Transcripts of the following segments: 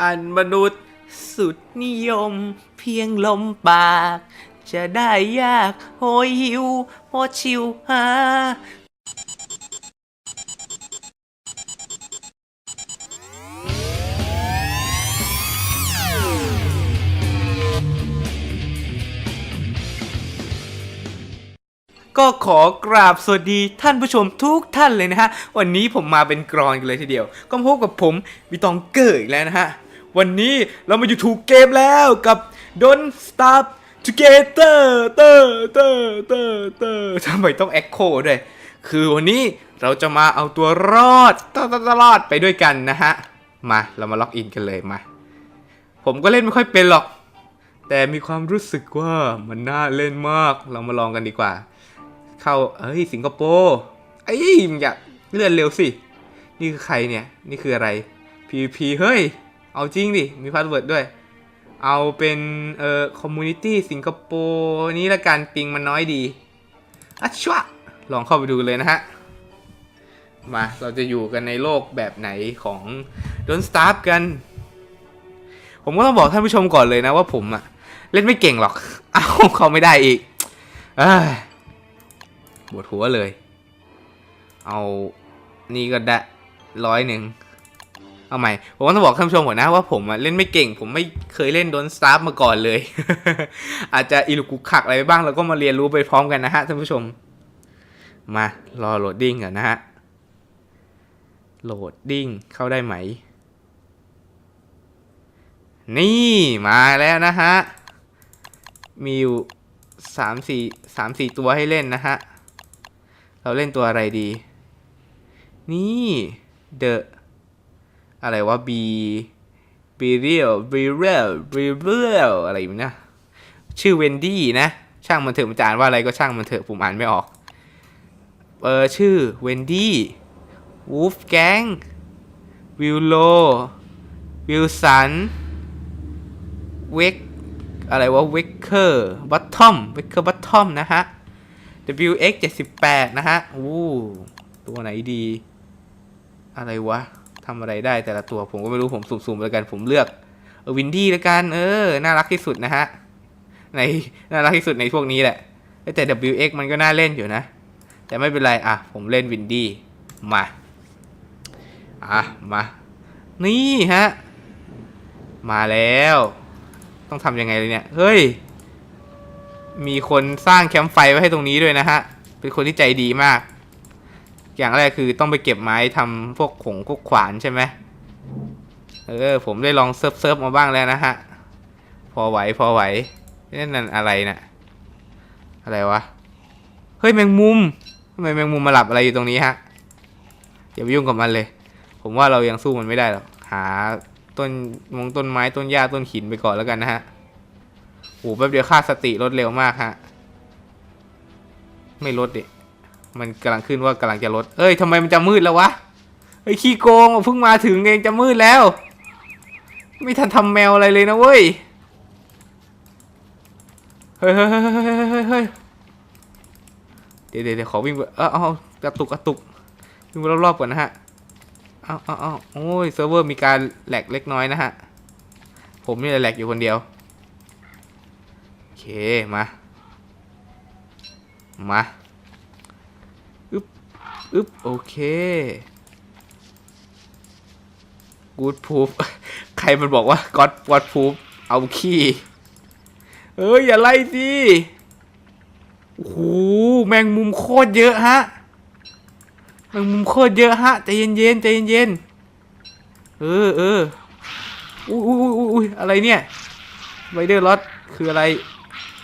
อันมนุษย์สุดนิยม เพียงลมปาก จะได้ยากโหยหิวโอชิวหาก็ขอกราบสวัสดีท่านผู้ชมทุกท่านเลยนะฮะ วันนี้ผมมาเป็นกรอนกันเลยทีเดียว ก็พบกับผมวิตองเกิดอีกแล้วนะฮะ วันนี้เรามาอยู่ถูกเกมแล้วกับ Don't Stop Together เตอร์เตอร์เตอร์เตอร์ทำไมต้อง Echo ด้วย คือวันนี้เราจะมาเอาตัวรอดตลอดไปด้วยกันนะฮะ มาเรามาล็อกอินกันเลยมา ผมก็เล่นไม่ค่อยเป็นหรอก แต่มีความรู้สึกว่ามันน่าเล่นมาก เรามาลองกันดีกว่า เข้าเอ้ยสิงคโปร์ไอ้ยมึงอย่าเลื่อนเร็วสิ นี่คือใครเนี่ย นี่คืออะไร PVP เฮ้ย เอาจริงดิ มีพาสเวิร์ดด้วย เอาเป็นเอ่อคอมมูนิตี้สิงคโปร์นี้ละกันปิงมันน้อยดีอัชชวะลองเข้าไปดูเลยนะฮะ มาเราจะอยู่กันในโลกแบบไหนของ Don't Starve กัน ผมก็ต้องบอกท่านผู้ชมก่อนเลยนะว่าผมอะเล่นไม่เก่งหรอก เอาเขาไม่ได้อีกอปวดหัวเลย เอานี่ก็ได้ร้อยหนึ่ง เอาใหม่ ผมก็ต้องบอกท่านผู้ชมก่อนนะว่าผมเล่นไม่เก่ง ผมไม่เคยเล่นโดนสตาร์มาก่อนเลย อาจจะอีลุกกุกขักอะไรไบ้างเราก็มาเรียนรู้ไปพร้อมกันนะฮะท่านผู้ชม มารอโหลดดิ้งก่อนนะฮะ โหลดดิ้งเข้าได้ไหม นี่มาแล้วนะฮะ มีอยู่สามสี่สามสี่ตัวให้เล่นนะฮะ เราเล่นตัวอะไรดี นี่ The อะไรวะ B B real B real B real อะไรอยู่นะ ชื่อเวนดี้นะ ช่างมันเถอะมันจะอ่านว่าอะไรก็ช่างมันเถอะผมอ่านไม่ออก เออชื่อเวนดี้วูฟแกงวิลโลวิลสันเวกอะไรวะ w ว c เ e r Bottom w ว c เ e r Bottom นะฮะ WX 78นะฮะอู้ ตัวไหนดี อะไรวะ ทำอะไรได้แต่ละตัวผมก็ไม่รู้ผมสุ่มๆแล้วกันผมเลือกเออวินดี้แล้วกัน เออ น่ารักที่สุดนะฮะ ในน่ารักที่สุดในพวกนี้แหละ แต่ WX มันก็น่าเล่นอยู่นะ แต่ไม่เป็นไร อะ ผมเล่นวินดี้มา อะ มา นี่ฮะ มาแล้ว ต้องทำยังไงเลยเนี่ย เฮ้ย มีคนสร้างแคมป์ไฟไว้ให้ตรงนี้ด้วยนะฮะ เป็นคนที่ใจดีมาก อย่างแรกคือต้องไปเก็บไม้ทำพวกขงพวกขวานใช่ไหมเออ ผมได้ลองเซิร์ฟเซิร์ฟมาบ้างแล้วนะฮะ พอไหวพอไหวนี่นั่นอะไรนะ่ะ อะไรวะ เฮ้ยแมงมุมทำไมแมงมุมมาหลับอะไรอยู่ตรงนี้ฮะอย่าไปยุ่งกับมันเลย ผมว่าเรายังสู้มันไม่ได้หรอกหาต้นมงต้นไม้ต้นหญ้าต้นหินไปก่อนแล้วกันนะฮะโอ้แป๊บเดียวค่าสติลดเร็วมากฮะ ไม่ลดดิ มันกำลังขึ้นว่ากำลังจะลด เอ้ยทำไมมันจะมืดแล้ววะเฮ้ยขี้โกงเพิ่งมาถึงเองจะมืดแล้ว ไม่ทันทำแมวอะไรเลยนะเว้ย เฮ้ยเฮ้ยเฮ้ยเฮ้ยเฮ้ยเฮ้ยเดี๋ยวเดี๋ยวขอวิ่งไปเออเอากระตุกกระตุกวิ่งไปรอบๆก่อนนะฮะเอาเอาเอาโอ้ยเซิร์ฟเวอร์มีการแหลกเล็กน้อยนะฮะ ผมนี่แหลกอยู่คนเดียว โอเค มา มา อึ๊บ โอเคกูดพูฟใครมันบอกว่าก็อดวอดพูฟเอาขี้เอ้ย อย่าไล่สิโอ้โหแมงมุมโคตรเยอะฮะ แมงมุมโคตรเยอะฮะ ใจเย็นๆใจเย็นๆเออเอออุ้ยอุ้ยอุ้ยอุ้ยอะไรเนี่ยไวเดอร์ล็อตคืออะไร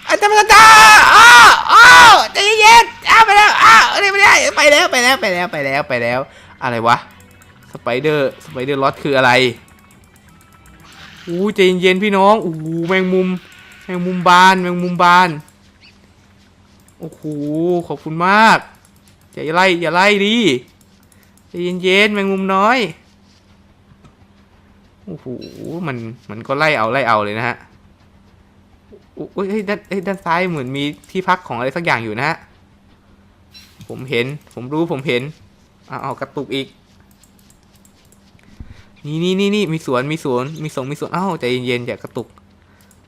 อาจารย์อาจารย์อ้าวอ้าวใจเย็นๆอ้าวไป แล้วอ้ไม่ได้ไปแล้วไปแล้วไปแล้วไปแล้วไปแล้ว อะไรวะสไปเดอร์สไปเดอร์ล็อตคืออะไรอู้ใจเย็นพี่น้องอู้แมงมุมแมงมุมบานแมงมุมบานโอ้โหขอบคุณมากอย่าไล่อย่าไล่ดิใจเย็นๆแมงมุมน้อยโอ้โหมันมันก็ไล่เอาไล่เอาเลยนะฮะอุ้ยเฮ้ยด้านเฮ้ยด้านซ้ายเหมือนมีที่พักของอะไรสักอย่างอยู่นะฮะ ผมเห็น ผมรู้ผมเห็นเอาเอากระตุกอีก นี่นี่นี่นี่มีสวนมีสวนมีสงมีสวนเอ้าใจเย็นๆอย่ากระตุก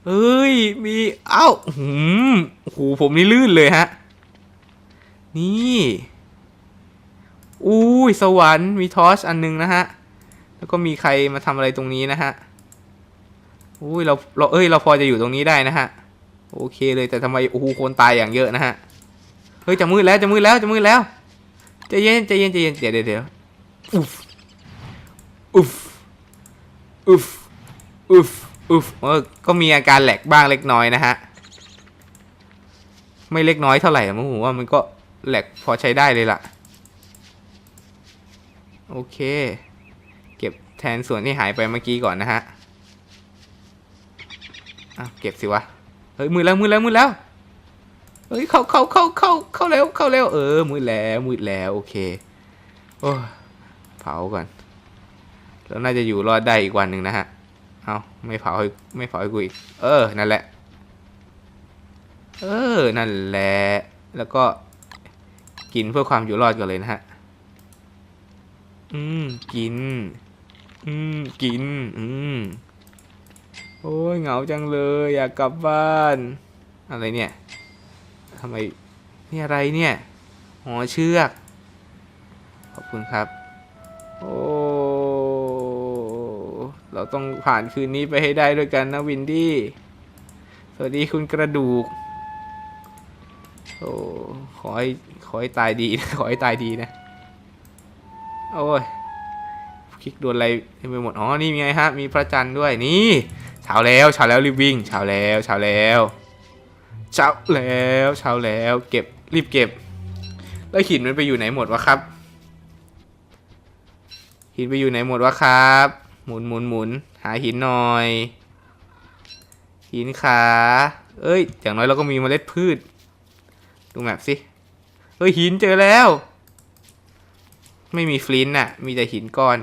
เอ้ยมีเอ้าหืมโอ้โหผมนี่ลื่นเลยฮะ นี่อุ้ยสวรรค์มีทอชอันหนึงนะฮะ แล้วก็มีใครมาทำอะไรตรงนี้นะฮะอุ้ยเราเราเอ้ยเราพอจะอยู่ตรงนี้ได้นะฮะ โอเคเลยแต่ทำไมโอ้โหคนตายอย่างเยอะนะฮะ เฮ้ยจะมืดแล้วจะมืดแล้วจะมืดแล้วใจเย็นใจเย็นใจเย็นเดี๋ยวเดี๋ยวเดี๋ยวอุฟอุฟอุฟอุฟอุฟเออก็มีอาการแหลกบ้างเล็กน้อยนะฮะไม่เล็กน้อยเท่าไหร่อะผมว่ามันก็แหลกพอใช้ได้เลยล่ะโอเค เก็บแทนส่วนที่หายไปเมื่อกี้ก่อนนะฮะอะเก็บสิวะเฮ้ยมืดแล้วมืดแล้วมืดแล้ว เฮ้ยเข้าเข้าเข้าเข้าเข้าเร็วเข้าเร็วเออมืดแล้วมืดแล้วโอเคโอ้เผาก่อนแล้วน่าจะอยู่รอดได้อีกวันหนึ่งนะฮะเอาไม่เผาให้ไม่เผาให้กูอีกเออนั่นแหละ เออนั่นแหละแล้วก็กินเพื่อความอยู่รอดก่อนเลยนะฮะอืมกิน อืมกิน อืมโอ้ยเหงาจังเลย อยากกลับบ้าน อะไรเนี่ยำไมนี่อะไรเนี่ยหอเชือก ขอบคุณครับ โอ้ เราต้องผ่านคืนนี้ไปให้ได้ด้วยกันนะวินดี้ สวัสดีคุณกระดูก โอ้ ขอให้ขอให้ตายดีนะ ขอให้ตายดีนะ โอ้ย คลิกโดนอะไรไปหมด อ๋อ นี่มีไงฮะ มีพระจันทร์ด้วย นี่เช้าแล้วเช้าแล้วรีบวิ่งเช้าแล้วเช้าแล้ว เช้าแล้วเช้าแล้วเก็บรีบเก็บ แล้วหินมันไปอยู่ไหนหมดวะครับ หินไปอยู่ไหนหมดวะครับ หมุนหมุนหมุนหาหินหน่อย หินขาเอ้ย อย่างน้อยเราก็มีเมล็ดพืช ดูแมปสิเฮ้ยหินเจอแล้ว ไม่มีฟลินต์น่ะ มีแต่หินก้อน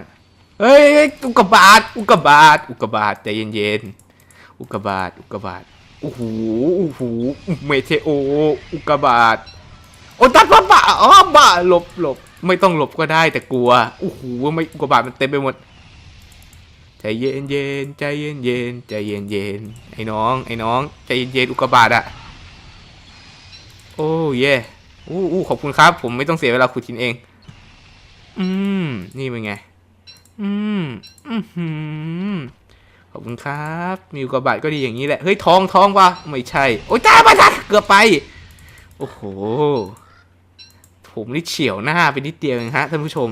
เฮ้ยอุกกาบาตอุกกาบาตอุกกาบาตใจเย็นๆอุกกาบาตอุกกาบาต โอ้โหโอ้โหเมเทโอ อุกกาบาตโอ้ตัดปะปะอ๋อบ้าหลบหลบไม่ต้องหลบก็ได้แต่กลัวโอ้โหไม่อุกกาบาตมันเต็มไปหมดใจเย็นเย็นใจเย็นเย็นใจเย็นเย็นไอ้น้อง ไอ้น้องใจเย็นเย็นอุกกาบาตอะโอ้เย่อู้อู้ขอบคุณครับ ผมไม่ต้องเสียเวลาขุดหินเอง อืม นี่เป็นไง อืม อือหือ ขอบคุณครับ มีอุกกาบาตก็ดีอย่างนี้แหละ เฮ้ยทองทองวะไม่ใช่ โอ้ยจ้ามาจ้าเกือบไป โอ้โห ผมนี่เฉียวหน้าไปนิดเดียวเองฮะท่านผู้ชม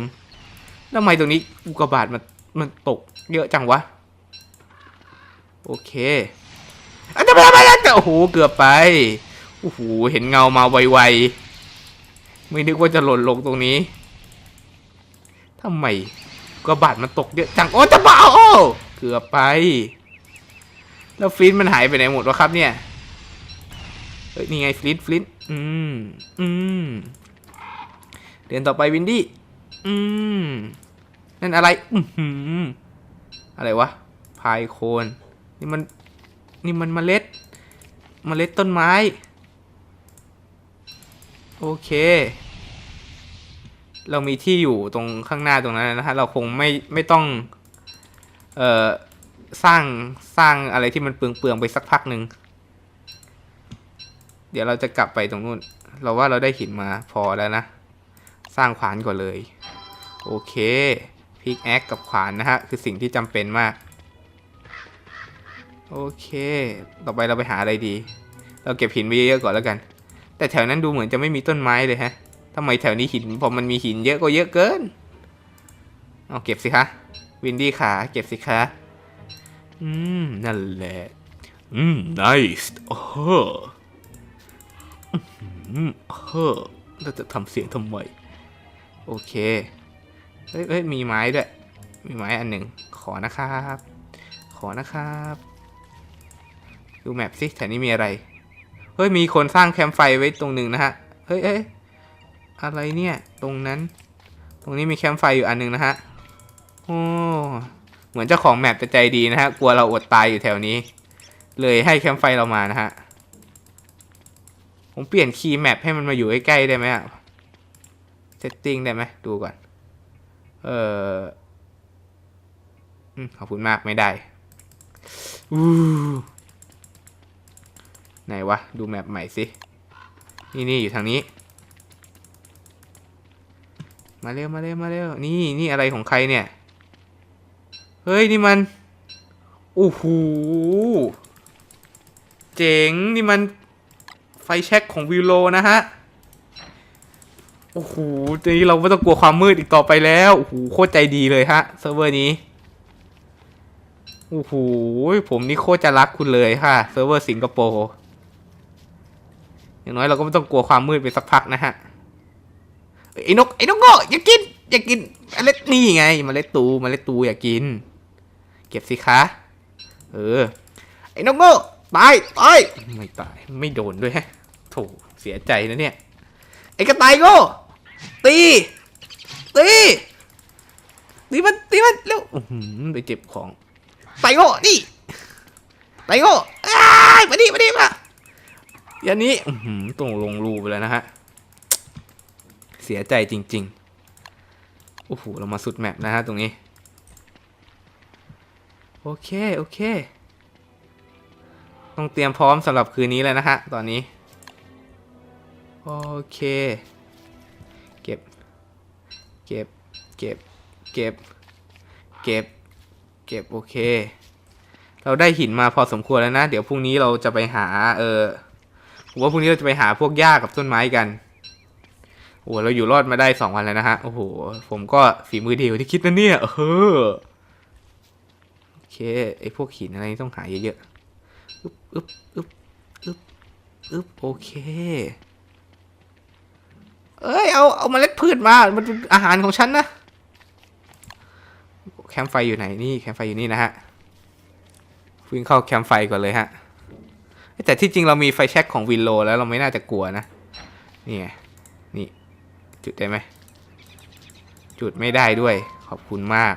ทำไมตรงนี้อุกบาตมันมันตกเยอะจังวะ โอเคอันจะไปไปแล้วโอ้โหเกือบไป โอ้โหเห็นเงามาไวๆ ไม่นึกว่าจะหล่นลงตรงนี้ทำไมอุกบาตมันตกเยอะจัง โอ้จะบ้าโอ้ เกือบไป แล้วฟลินมันหายไปไหนหมดวะครับเนี่ย เฮ้ยนี่ไงฟลินฟลินอืมอืมเรียนต่อไปวินดี้ อืม นั่นอะไร อือหืออะไรวะ พายโคน นี่มัน นี่มันเมล็ด เมล็ดต้นไม้ โอเค เรามีที่อยู่ตรงข้างหน้าตรงนั้นนะฮะ เราคงไม่ ไม่ต้อง เอ่อสร้างสร้างอะไรที่มันเปลืองๆไปสักพักหนึ่งเดี๋ยวเราจะกลับไปตรงนู้น เราว่าเราได้หินมาพอแล้วนะ สร้างขวานก่อนเลย โอเคพิกแอคกับขวานนะฮะ คือสิ่งที่จำเป็นมาก โอเค ต่อไปเราไปหาอะไรดี เราเก็บหินไปเยอะๆก่อนแล้วกัน แต่แถวนั้นดูเหมือนจะไม่มีต้นไม้เลยฮะทำไมแถวนี้หินพอมันมีหินเยอะก็เยอะเกิน เอาเก็บสิคะ วินดี้ขาเก็บสิคะ อืม นั่นแหละ อืม nice โอ้โหอืมเฮ้อเราจะทำเสียงทำไม โอเค เฮ้ยเฮ้ยมีไม้ด้วย มีไม้อันหนึ่ง ขอนะครับ ขอนะครับ ดูแมปสิแถวนี้มีอะไร เฮ้ย มีคนสร้างแคมป์ไฟไว้ตรงหนึ่งนะฮะ เฮ้ยเอ้ยอะไรเนี่ย ตรงนั้น ตรงนี้มีแคมป์ไฟอยู่อันหนึ่งนะฮะ โอ้เหมือนเจ้าของแมปจะใจดีนะฮะ กลัวเราอดตายอยู่แถวนี้ เลยให้แคมป์ไฟเรามานะฮะ ผมเปลี่ยนคีย์แมปให้มันมาอยู่ใกล้ๆได้ไหมอะเซตติ้งได้ไหมดูก่อน เออขอบคุณมากไม่ได้อู้ไหนวะ ดูแมปใหม่สิ นี่นี่อยู่ทางนี้ มาเร็วมาเร็วมาเร็วนี่นี่อะไรของใครเนี่ย เฮ้ย นี่มันโอ้โหเจ๋ง นี่มันไฟแช็กของวิวโลนะฮะ โอ้โหทีนี้เราไม่ต้องกลัวความมืดอีกต่อไปแล้ว โอ้โห โคตรใจดีเลยฮะเซิร์ฟเวอร์นี้ โอ้โห ผมนี่โคตรจะรักคุณเลยค่ะเซิร์ฟเวอร์สิงคโปร์อย่างน้อยเราก็ไม่ต้องกลัวความมืดไปสักพักนะฮะไอ้นกไอ้นกโง่อย่ากิน อย่ากินเมล็ดนี่ไงเมล็ดตูเมล็ดตูอย่ากิน เก็บสิคะ เออ ไอ้นกโง่ตายตายไม่ตาย ไม่โดนด้วยฮะโถเสียใจนะเนี่ย ไอ้กระต่ายโง่ ตี ตี ตีมัน ตีมันเร็วไปเจ็บของไตโง่ นี่ไตโง่อ้มาดิมาดิมาอย่างนี้ต้องลงรูไปแล้วนะฮะ เสียใจจริงๆ โอ้โห เรามาสุดแมปนะฮะตรงนี้ โอเค โอเค ต้องเตรียมพร้อมสำหรับคืนนี้แล้วนะฮะ ตอนนี้ โอเค เก็บ เก็บ เก็บ เก็บ เก็บ เก็บ โอเค เราได้หินมาพอสมควรแล้วนะ เดี๋ยวพรุ่งนี้เราจะไปหา เออผมว่าพรุ่งนี้เราจะไปหาพวกหญ้ากับต้นไม้กัน โอ้เราอยู่รอดมาได้สองวันแล้วนะฮะ โอ้โห ผมก็ฝีมือดีกว่าที่คิดนะเนี่ย เออ ไอพวกหินอะไรนี่ต้องหาเยอะๆ อึ๊บอึ๊บอึ๊บอึ๊บอึ๊บโอเค เอ้ย เอา เอามาเล็ดพืชมา มันเป็นอาหารของฉันนะ แคมป์ไฟอยู่ไหน นี่ แคมป์ไฟอยู่นี่นะฮะ วิ่งเข้าแคมป์ไฟก่อนเลยฮะ แต่ที่จริงเรามีไฟแช็กของวินโลแล้วเราไม่น่าจะกลัวนะ นี่ไง นี่ จุดได้ไหม จุดไม่ได้ด้วย ขอบคุณมาก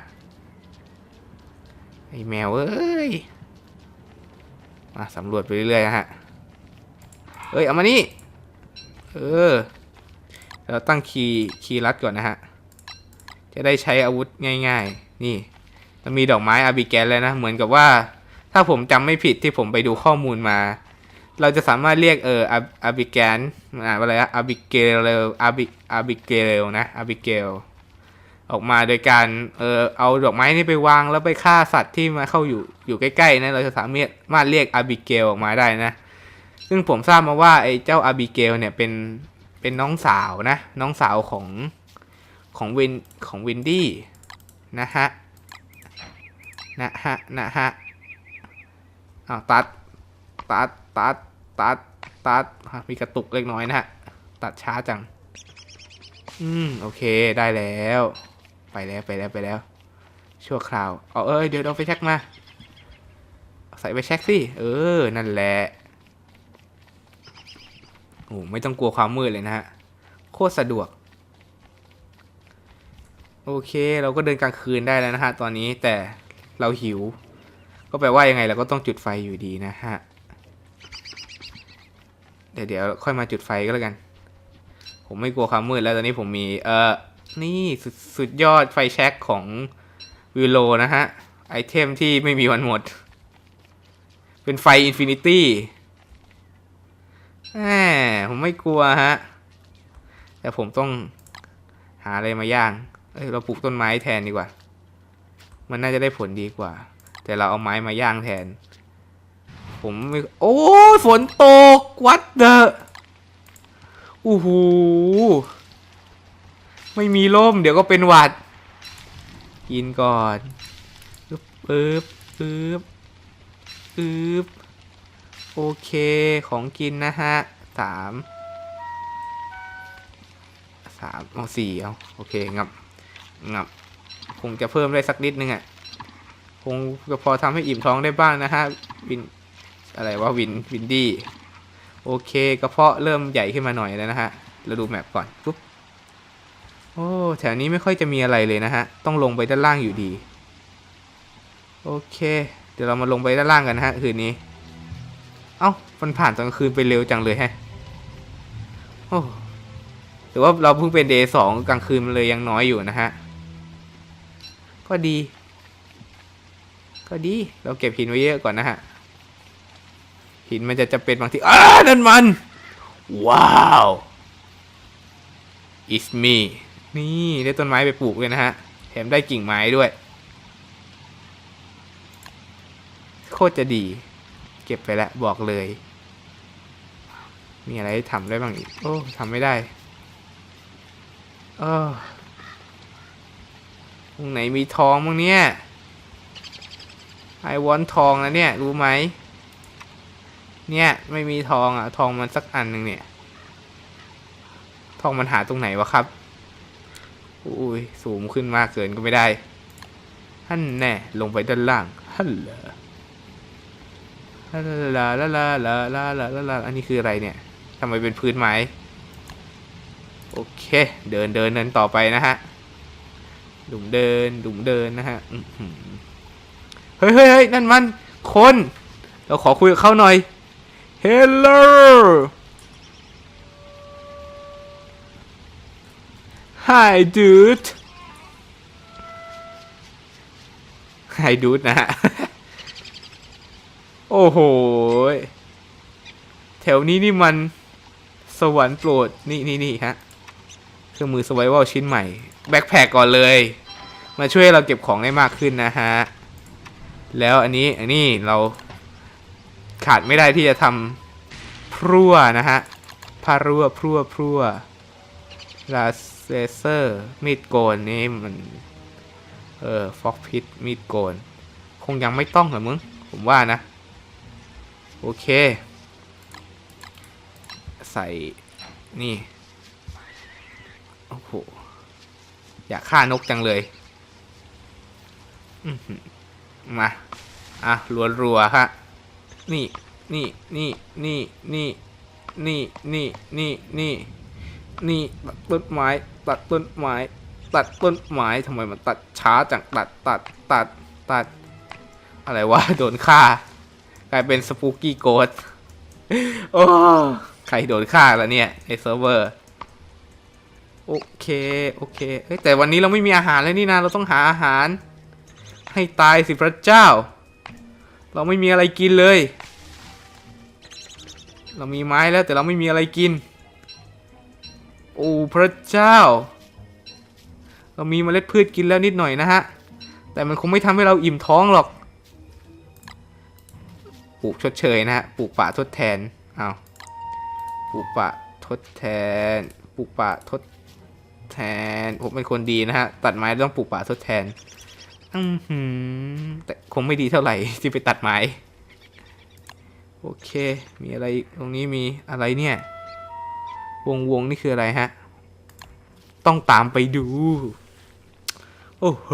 ไอแมวเอ้ย มาสำรวจไปเรื่อยๆนะฮะ เอ้ย เอามานี่ เออ เราตั้งคีย์คีย์ลัดก่อนนะฮะ จะได้ใช้อาวุธง่ายๆ นี่มันมีดอกไม้อาบิแกนแล้วนะ เหมือนกับว่า ถ้าผมจำไม่ผิดที่ผมไปดูข้อมูลมา เราจะสามารถเรียกเอออาอาบิแกนมันอ่านว่าอะไรอะอาบิเกลอาบิอาบิเกลนะอาบิเกล ออกมาโดยการเออเอาดอกไม้นี่ไปวางแล้วไปฆ่าสัตว์ที่มาเข้าอยู่อยู่ใกล้ๆนะเราจะสามารถเรียกอาบิเกลออกมาได้นะ ซึ่งผมทราบมาว่าไอ้เจ้าอาบิเกลเนี่ยเป็นเป็นน้องสาวนะ น้องสาวของของวินของวินดี้นะฮะนะฮะนะฮะอ้าวตัดตัดตัดตัดตัดมีกระตุกเล็กน้อยนะฮะตัดช้าจัง อืม โอเคได้แล้ว ไปแล้วไปแล้วไปแล้ว ชั่วคราว เอาเอ้ยเดี๋ยวเราไปเช็คมาเอาใส่ไปเช็คสิ เออ นั่นแหละ โอ้ไม่ต้องกลัวความมืดเลยนะฮะ โคตรสะดวก โอเค เราก็เดินกลางคืนได้แล้วนะฮะ ตอนนี้แต่เราหิว ก็แปลว่ายังไงเราก็ต้องจุดไฟอยู่ดีนะฮะ เดี๋ยวเดี๋ยวค่อยมาจุดไฟก็แล้วกัน ผมไม่กลัวความมืดแล้วตอนนี้ผมมี เออ นี่สุดสุดยอดไฟแช็กของวิโลนะฮะ ไอเทมที่ไม่มีวันหมด เป็นไฟอินฟินิตี้แหมผมไม่กลัวฮะ แต่ผมต้องหาอะไรมาย่าง เอ้ย เราปลูกต้นไม้แทนดีกว่า มันน่าจะได้ผลดีกว่า แต่เราเอาไม้มาย่างแทน ผมไม่ โอ้ฝนตก วัดเดอะโอ้โห ไม่มีร่ม เดี๋ยวก็เป็นหวัด กินก่อนปึ๊บปึ๊บปึ๊บปึ๊บโอเคของกินนะฮะสามสามเอาสี่เอาโอเคงับงับคงจะเพิ่มได้สักนิดนึงอะ่ะคงจะพอทำให้อิ่มท้องได้บ้างนะฮะวินอะไรว่าวินวินดี้โอเคกระเพาะเริ่มใหญ่ขึ้นมาหน่อยแล้วนะฮะเราดูแมปก่อนปุ๊บ โอ้แถวนี้ไม่ค่อยจะมีอะไรเลยนะฮะ ต้องลงไปด้านล่างอยู่ดี โอเค เดี๋ยวเรามาลงไปด้านล่างกันนะฮะคืนนี้ เอ้ามันผ่านตอนกลางคืนไปเร็วจังเลยแฮะโอ้หรือว่าเราเพิ่งเป็นเดย์สองกลางคืนมันเลยยังน้อยอยู่นะฮะ ก็ดี ก็ดี เราเก็บหินไว้เยอะก่อนนะฮะ หินมันจะจะเป็นบางทีอ้านั่นมัน ว้าว it's me นี่ได้ต้นไม้ไปปลูกเลยนะฮะ แถมได้กิ่งไม้ด้วย โคตรจะดี เก็บไปแล้วบอกเลย มีอะไรทำได้บ้างอีก โอ้ทำไม่ได้เออตรงไหนมีทองบ้างเนี่ยไอวอนทองนะเนี่ย รู้ไหม เนี่ย ไม่มีทองอะ ทองมันสักอันหนึ่งเนี่ย ทองมันหาตรงไหนวะครับ อุ้ยสูงขึ้นมากเกินก็ไม่ได้ฮั่นแน่ลงไปด้านล่างฮั่นเหลาลาลาลาลาลาลาลาลาอันนี้คืออะไรเนี่ยทำไมเป็นพื้นไม้โอเค เดินเดินเดินต่อไปนะฮะดุมเดินดุมเดินนะฮะเฮ้ยเฮ้ยเฮ้ยนั่นมันคน เราขอคุยกับเขาหน่อย Hello Hi dude Hi dude นะฮะ โอ้โห แถวนี้นี่มันสวรรค์โปรด นี่นี่นี่ฮะ เครื่องมือสไวเวลชิ้นใหม่ แบ็คแพคก่อนเลย มาช่วยเราเก็บของได้มากขึ้นนะฮะ แล้วอันนี้ อันนี้เราขาดไม่ได้ที่จะทำพรั่วนะฮะพารั่วพรั่วพรั่วลา เซเซอร์ มีดโกนนี่มัน เออฟอกพิษมีดโกน คงยังไม่ต้องหรอมึง ผมว่านะ โอเค ใส่ นี่ โอ้โห อยากฆ่านกจังเลย มา อะ รัวๆฮะ นี่ นี่ นี่ นี่ นี่ นี่ นี่ นี่ นี่ นี่ตัดต้นไม้ตัดต้นไม้ตัดต้นไม้ทำไมมันตัดช้าจังตัดตัดตัดตัด อะไรวะโดนฆ่ากลายเป็นสปูกี้โกดโอ้ใครโดนฆ่าแล้วเนี่ยในเซิร์ฟเวอร์โอเคโอเคเฮ้ยแต่วันนี้เราไม่มีอาหารแล้วนี่นะเราต้องหาอาหาร ให้ตายสิพระเจ้า เราไม่มีอะไรกินเลย เรามีไม้แล้วแต่เราไม่มีอะไรกิน โอ้พระเจ้า เรามีเมล็ดพืชกินแล้วนิดหน่อยนะฮะ แต่มันคงไม่ทำให้เราอิ่มท้องหรอก ปลูกชดเชยนะฮะ ปลูกป่าทดแทนเอาปลูกป่าทดแทน ปลูกป่าทดแทน ผมเป็นคนดีนะฮะ ตัดไม้ต้องปลูกป่าทดแทน อืมหืมแต่คงไม่ดีเท่าไหร่ที่ไปตัดไม้ โอเค มีอะไรอีกตรงนี้มีอะไรเนี่ย วงวงนี่คืออะไรฮะ ต้องตามไปดู โอ้โห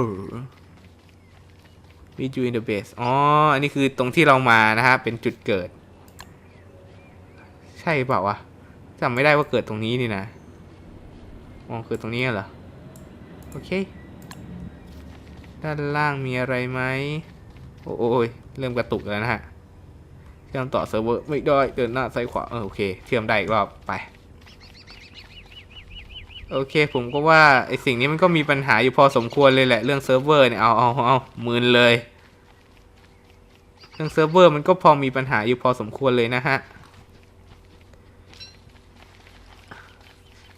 Meet you in the base อ๋อ อันนี้คือตรงที่เรามานะฮะ เป็นจุดเกิด ใช่เปล่าวะจำไม่ได้ว่าเกิดตรงนี้นี่นะอ๋อคือตรงนี้เหรอ โอเค ด้านล่างมีอะไรไหมโอ้โอ้ยเริ่มกระตุกแล้วนะฮะเชื่อมต่อเซิร์ฟเวอร์ไม่ได้เดินหน้าซ้ายขวาเออโอเคเชื่อมได้อีกรอบไป โอเคผมก็ว่าไอสิ่งนี้มันก็มีปัญหาอยู่พอสมควรเลยแหละเรื่องเซิร์ฟเวอร์เนี่ยเอาเอาเอามืนเลย เรื่องเซิร์ฟเวอร์มันก็พอมีปัญหาอยู่พอสมควรเลยนะฮะ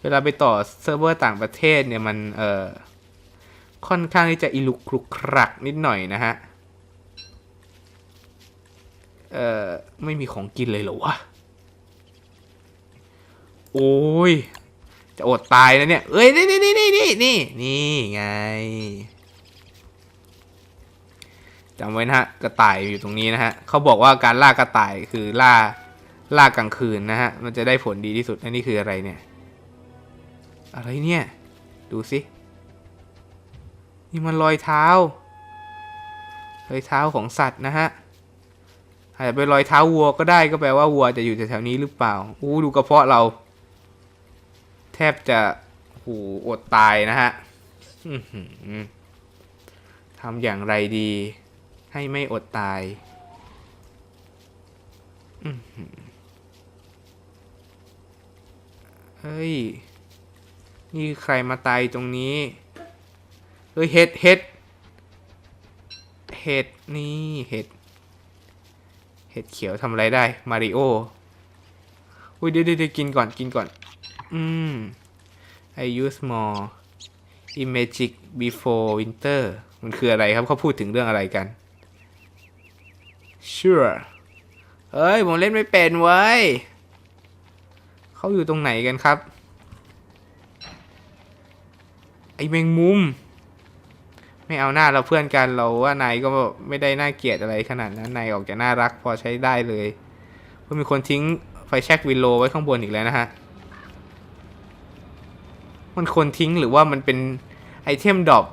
เวลาไปต่อเซิร์ฟเวอร์ต่างประเทศเนี่ยมันเอ่อค่อนข้างที่จะอิลุกคลุกครักนิดหน่อยนะฮะ เอ่อ ไม่มีของกินเลยเหรอวะ โอ้ย จะอดตายนะเนี่ย เอ้ยนี่นี่นี่นี่นี่นี่นี่ไงจำไว้นะฮะกระต่ายอยู่ตรงนี้นะฮะเขาบอกว่าการล่ากระต่ายคือล่าล่ากลางคืนนะฮะมันจะได้ผลดีที่สุดอันนี้คืออะไรเนี่ย อะไรเนี่ย ดูสินี่มันรอยเท้ารอยเท้าของสัตว์นะฮะอาจจะเป็นรอยเท้าวัวก็ได้ก็แปลว่าวัวจะอยู่แถวๆนี้หรือเปล่าอู้ดูกระเพาะเรา แทบจะหูอดตายนะฮะทำอย่างไรดี ให้ไม่อดตายเฮ้ย นี่ใครมาตายตรงนี้ เฮ้ยเห็ดเห็ดเห็ดนี่เห็ด เห็ดเขียวทำอะไรได้ มาริโอ อุ้ยเดี๋ยวเดี๋ยวเดี๋ยวกินก่อนกินก่อน อืม I use more imagic before winter มันคืออะไรครับเขาพูดถึงเรื่องอะไรกัน sure เฮ้ย ผมเล่นไม่เป็นเว้ยเขาอยู่ตรงไหนกันครับ ไอแมงมุม ไม่เอาหน้าเราเพื่อนกันเราว่านายก็ไม่ได้น่าเกลียดอะไรขนาดนั้นนายออกจะน่ารักพอใช้ได้เลยเพราะมีคนทิ้งไฟแช็กวินโลไว้ข้างบนอีกแล้วนะฮะ มันคนทิ้งหรือว่ามันเป็นไอเทมดรอป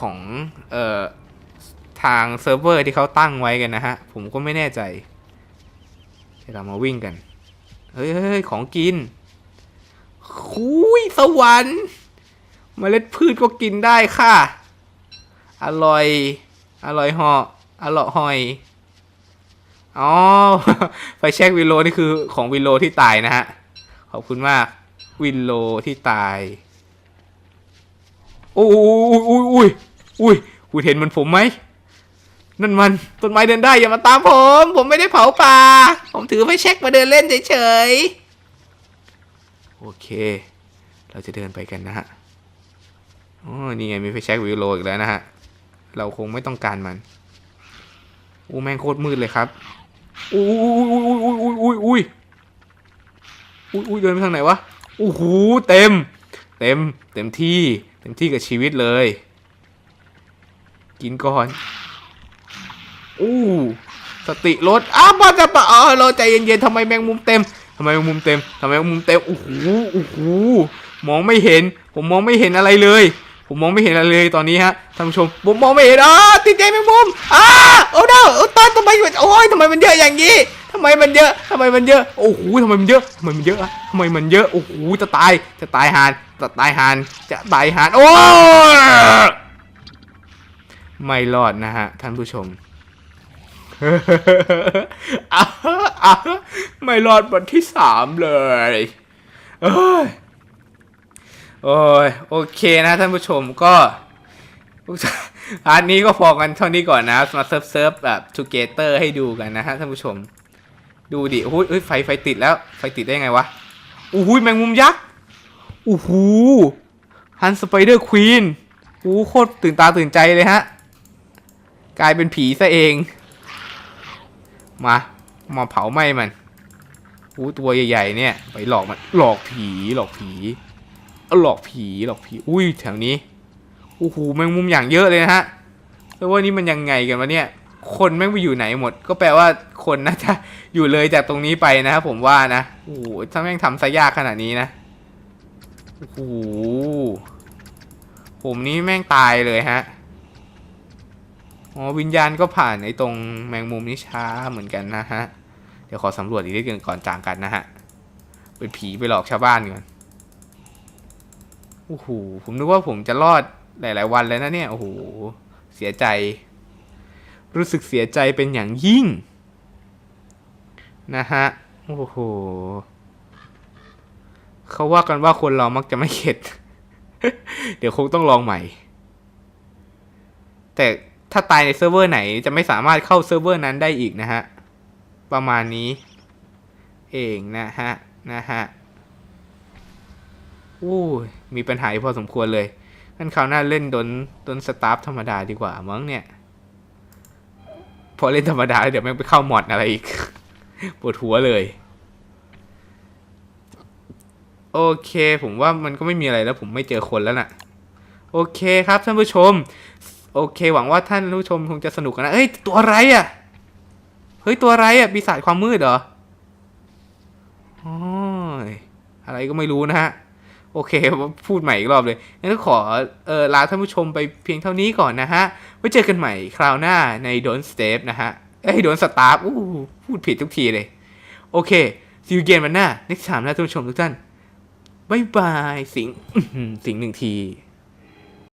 ของเอ่อทางเซิร์ฟเวอร์ที่เขาตั้งไว้กันนะฮะ ผมก็ไม่แน่ใจเดี๋ยวเรามาวิ่งกัน เฮ้ยของกิน คุยสวรรค์เมล็ดพืชก็กินได้ค่ะ อร่อย อร่อยหาะอร่อยหอย อ๋อ ไฟแช็กวิโลนี่คือของวิโลที่ตายนะฮะ ขอบคุณมาก วินโลที่ตายโอ้ยอุ้ยอุ้ยอุ้ยคุณเห็นมันผมไหมนั่นมันต้นไม้เดินได้อย่ามาตามผม ผมไม่ได้เผาป่า ผมถือไฟแช็กมาเดินเล่นเฉยๆโอเค เราจะเดินไปกันนะฮะอ๋อนี่ไงมีไฟแช็กวิโลอีกแล้วนะฮะ เราคงไม่ต้องการมันอู้แม่งโคตรมืดเลยครับอุ้ยอุ้ยอุ้ยอุ้ยอุ้ยอุ้ยอุ้ยอุ้ยเดินไปทางไหนวะ โอ้โหเต็ม เต็ม เต็มที่ เต็มที่กับชีวิตเลย กินก่อนอู้สติลดอ้าวมาจะปะเออเราใจเย็นๆทำไมแมงมุมเต็มทำไมแมงมุมเต็มทำไมแมงมุมเต็มโอ้โหโอ้โหมองไม่เห็น ผมมองไม่เห็นอะไรเลย ผมมองไม่เห็นอะไรเลยตอนนี้ฮะท่านผู้ชมผมมองไม่เห็นอ่าติดใจแมงมุมอ้าโอ้ดาโอ้ตายทำไมโอ้ยทำไมมันเยอะอย่างนี้ ทำไมมันเยอะทำไมมันเยอะ โอ้โหทำไมมันเยอะทำไมมันเยอะทำไมมันเยอะ โอ้โห จะตาย จะตายหานจะตายหานจะตายหาน โอ้ไม่รอดนะฮะ ท่านผู้ชมไม่รอดวันที่สามเลยเอ้ยโอ้ยโอเคนะท่านผู้ชมก็อันนี้ก็พอกันเท่านี้ก่อนนะมาเซิร์ฟเซิร์ฟแบบทูเกเตอร์ให้ดูกันนะฮะท่านผู้ชม ดูดิโอ้ยไฟไฟติดแล้ว ไฟติดได้ไงวะโอ้โหแมงมุมยักษ์โอ้โหฮันสไปเดอร์ควีนโอ้โคตรตื่นตาตื่นใจเลยฮะ กลายเป็นผีซะเอง มา มาเผาไหม้มันอู้ตัวใหญ่ ๆ เนี่ย ไปหลอกมัน หลอกผีหลอกผีเอาหลอกผีหลอกผี อุ้ยแถวนี้โอ้โหแมงมุมอย่างเยอะเลยนะฮะแล้วว่านี่มันยังไงกันวะเนี่ย คนแม่งไปอยู่ไหนหมด ก็แปลว่าคนน่าจะอยู่เลยจากตรงนี้ไปนะครับผมว่านะโอ้โหถ้าแม่งทำซะยากขนาดนี้นะโอ้โหผมนี่แม่งตายเลยฮะอ๋อวิญญาณก็ผ่านไอ้ตรงแมงมุมนี่ช้าเหมือนกันนะฮะเดี๋ยวขอสำรวจอีกนิดนึงก่อนจากกันนะฮะเป็นผีไปหลอกชาวบ้านก่อนโอ้โหผมนึกว่าผมจะรอดหลาย ๆ วันแล้วนะเนี่ยโอ้โหเสียใจ รู้สึกเสียใจเป็นอย่างยิ่ง นะฮะ โอ้โหเขาว่ากันว่าคนเรามักจะไม่เข็ด เดี๋ยวคงต้องลองใหม่ แต่ถ้าตายในเซิร์ฟเวอร์ไหนจะไม่สามารถเข้าเซิร์ฟเวอร์นั้นได้อีกนะฮะ ประมาณนี้ เองนะฮะ นะฮะอู้ยมีปัญหาพอสมควรเลยงั้นคราวหน้าเล่นดนดนสตาฟธรรมดาดีกว่ามั้งเนี่ย พอเล่นธรรมดาแล้วเดี๋ยวแม่งไปเข้ามอดอะไรอีก ปวดหัวเลย โอเค ผมว่ามันก็ไม่มีอะไรแล้ว ผมไม่เจอคนแล้วน่ะ โอเคครับท่านผู้ชม โอเค หวังว่าท่านผู้ชมคงจะสนุกกันนะเฮ้ยตัวอะไรอะเฮ้ยตัวอะไรอะปีศาจความมืดเหรออ้ยอะไรก็ไม่รู้นะฮะ โอเคพูดใหม่อีกรอบเลยงั้นก็ขอเออลาท่านผู้ชมไปเพียงเท่านี้ก่อนนะฮะ ไว้เจอกันใหม่คราวหน้าใน Don't Step นะฮะเอ้ย Don't Stop อู้พูดผิดทุกทีเลย โอเคซิวเกนวันหน้า next time นะท่านผู้ชมทุกท่านบายบายสิงสิงหนึ่งที